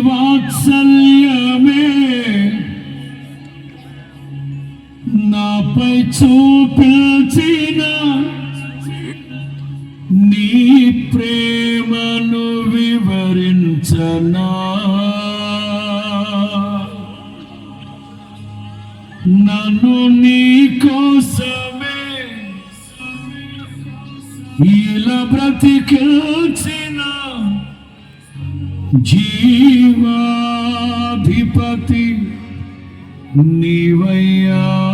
వాత్సల్యమే. నాపై చూపించిన నీ ప్రేమను వివరించనా. నన్ను నీ కోసమే. ఇలా బ్రతికిల్చి నీవయ్యా.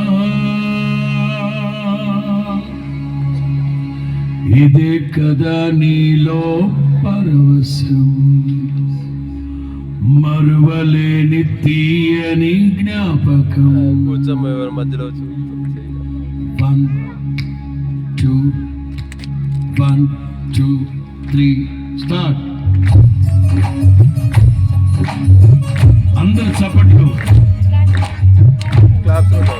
ఇదే కదా నీలో పరవశం. మరువలేని తీయని జ్ఞాపకం. కూర్చోమ్మ ఎవరి మధ్యలో one two one two three start. అందరు చప్పట్లు. ക്ലാസ് കേട്ടോ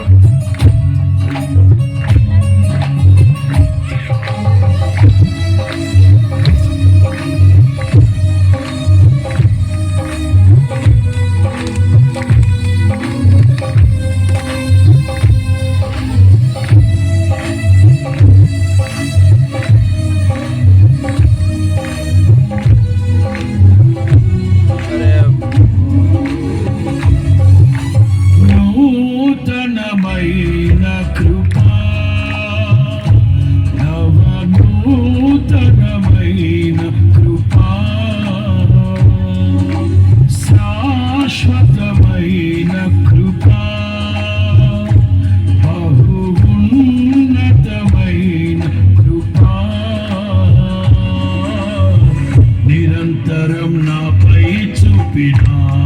నిరంతరం నాపై చూపినా.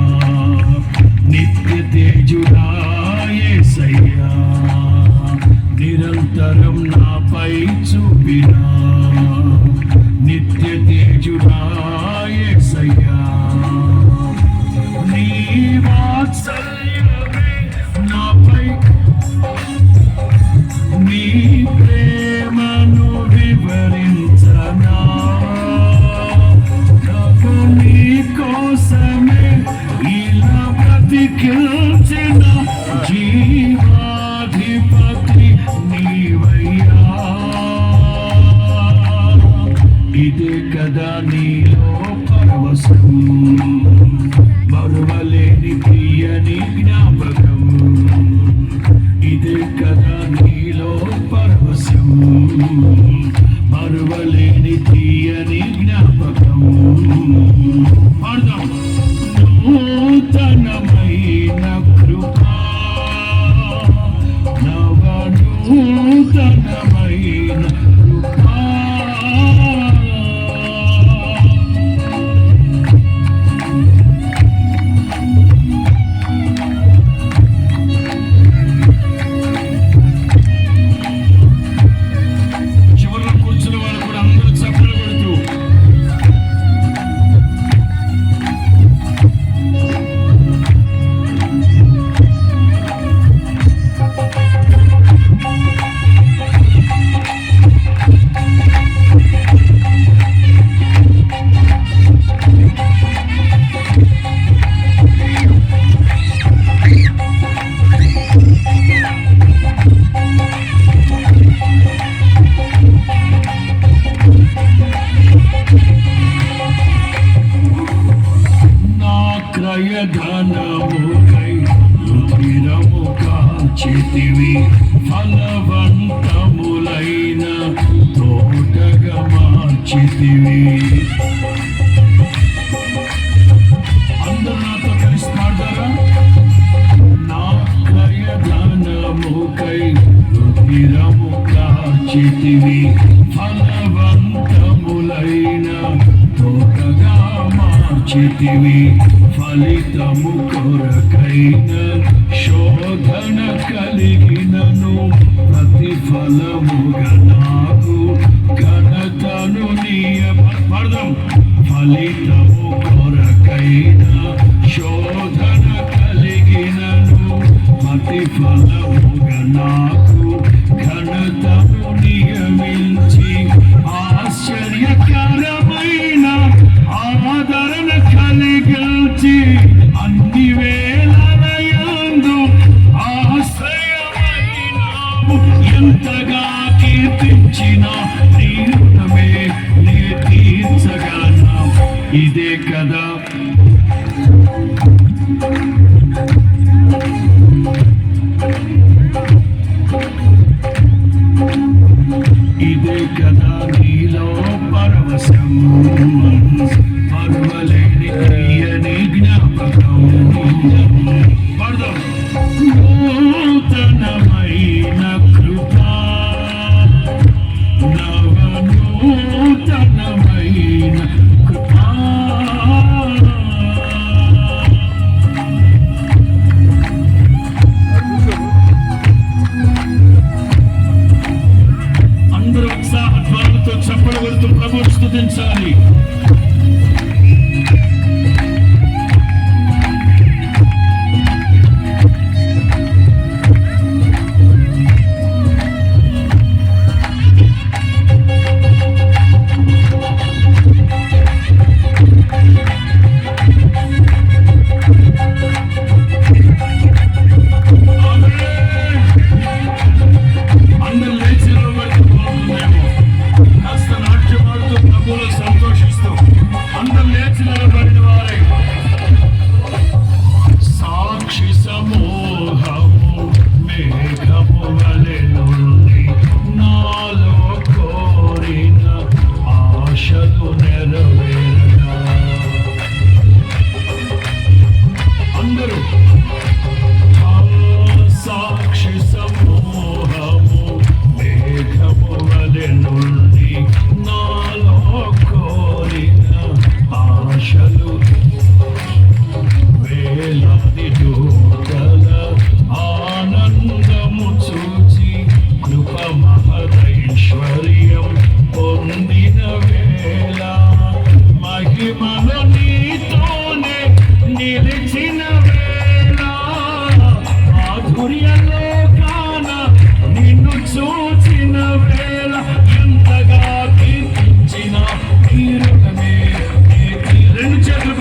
ఇదే కదా నీలో పరవశం మరువలేని తీయని జ్ఞాపకం. ఇదే కదా నీలో పరవశం మరువలేని తీయని జ్ఞాపకం. పాడదాం. చితివి ఫలవంతములైన తోటగా మార్చితివి. అందరూ నాతో కలిసి పాడతారా? నా క్రయధనముకై రుధిరము కాచితివి. ఫలవంతములైన తోటగా మార్చితివి. ఫలితము కొరకైన శోధన కలిగినను ప్రతిఫలముగా నాకు ఘనతను నీయ ఫలితము కొరకైన శోధన కలిగినను ప్రతిఫలము ఇదే కదా అందరు లేచి నిలబడిన వారై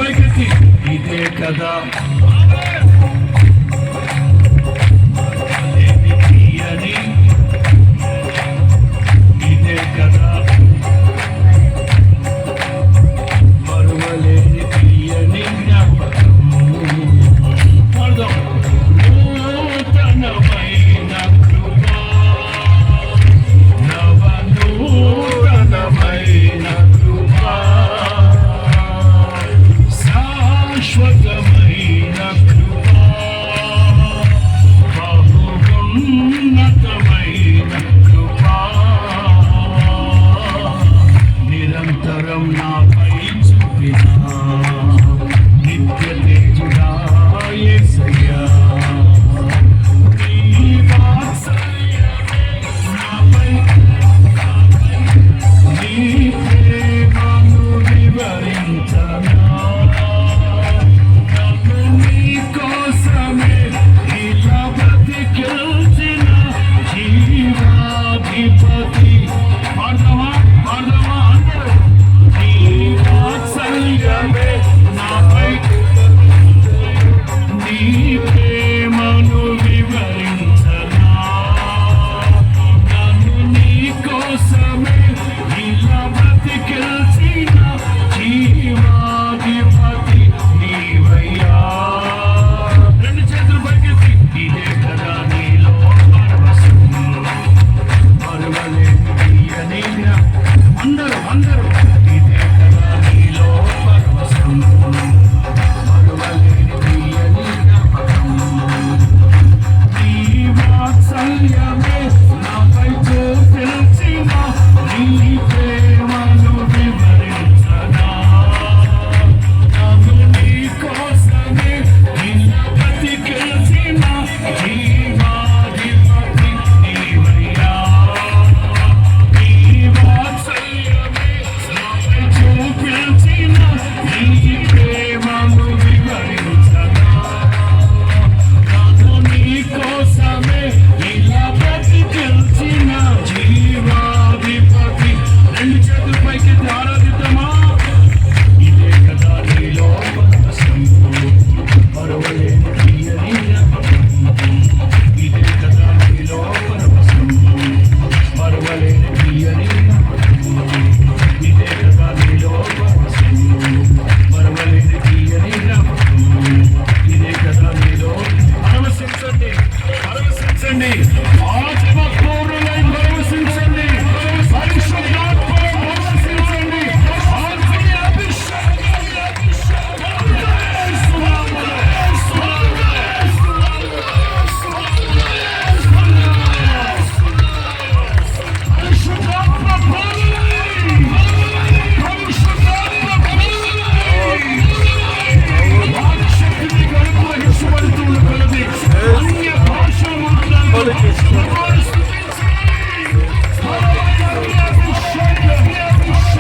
hareketi gide kadar